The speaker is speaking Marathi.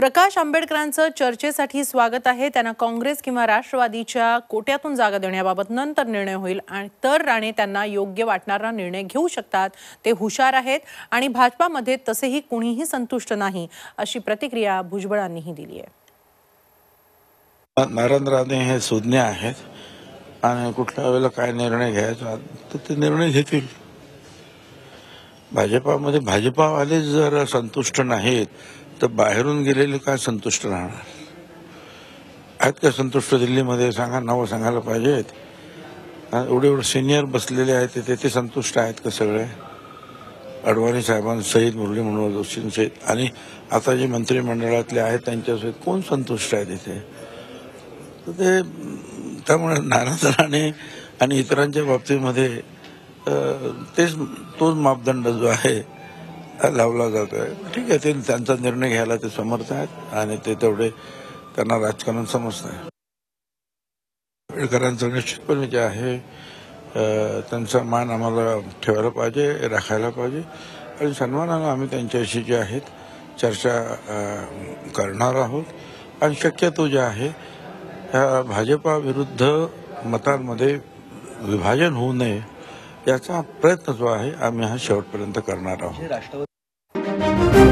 प्रकाश आंबेडकरांचं चर्चेसाठी स्वागत आहे. त्यांना काँग्रेस किंवा राष्ट्रवादीच्या कोट्यातून जागा देण्याबाबत नंतर निर्णय होईल आणि तर राणे त्यांना योग्य वाटणारा निर्णय घेऊ शकतात. ते हुशार आहेत आणि भाजपामध्ये तसेही कुणीही संतुष्ट नाही अशी प्रतिक्रिया भुजबळांनीही दिली आहे. नारायण राणे हे सुज्ञ आहेत आणि कुठल्या वेळेला काय निर्णय घ्यायचा तर ते निर्णय घेतील. भाजपामध्ये भाजपावाले जर संतुष्ट नाहीत तर बाहेरून गेलेले काय संतुष्ट राहणार? आहेत का संतुष्ट दिल्लीमध्ये? सांगा नावं सांगायला पाहिजेत. एवढे एवढे सिनियर बसलेले आहेत ते ते संतुष्ट आहेत का सगळे? अडवाणी साहेबांसहित मुरली मनोहर जोशींसहित आणि आता जे मंत्रिमंडळातले आहेत त्यांच्यासहित कोण संतुष्ट आहे तिथे? तर ते त्यामुळे नारायण राणे आणि इतरांच्या बाबतीमध्ये तेच तोच मापदंड जो आहे लावला जातोय. ठीक आहे ते त्यांचा निर्णय घ्यायला ते समर्थ आहेत आणि ते तेवढे त्यांना राजकारण समजत आहे आंबेडकरांचं निश्चितपणे जे आहे त्यांचा मान आम्हाला ठेवायला पाहिजे राखायला पाहिजे आणि सन्मानानं आम्ही त्यांच्याशी जे आहेत चर्चा करणार आहोत. आणि शक्यतो जे आहे ह्या भाजपा विरुद्ध मतांमध्ये विभाजन होऊ नये याचा प्रयत्न जो आहे आम्ही हा शेवटपर्यंत करणार आहोत. Thank you.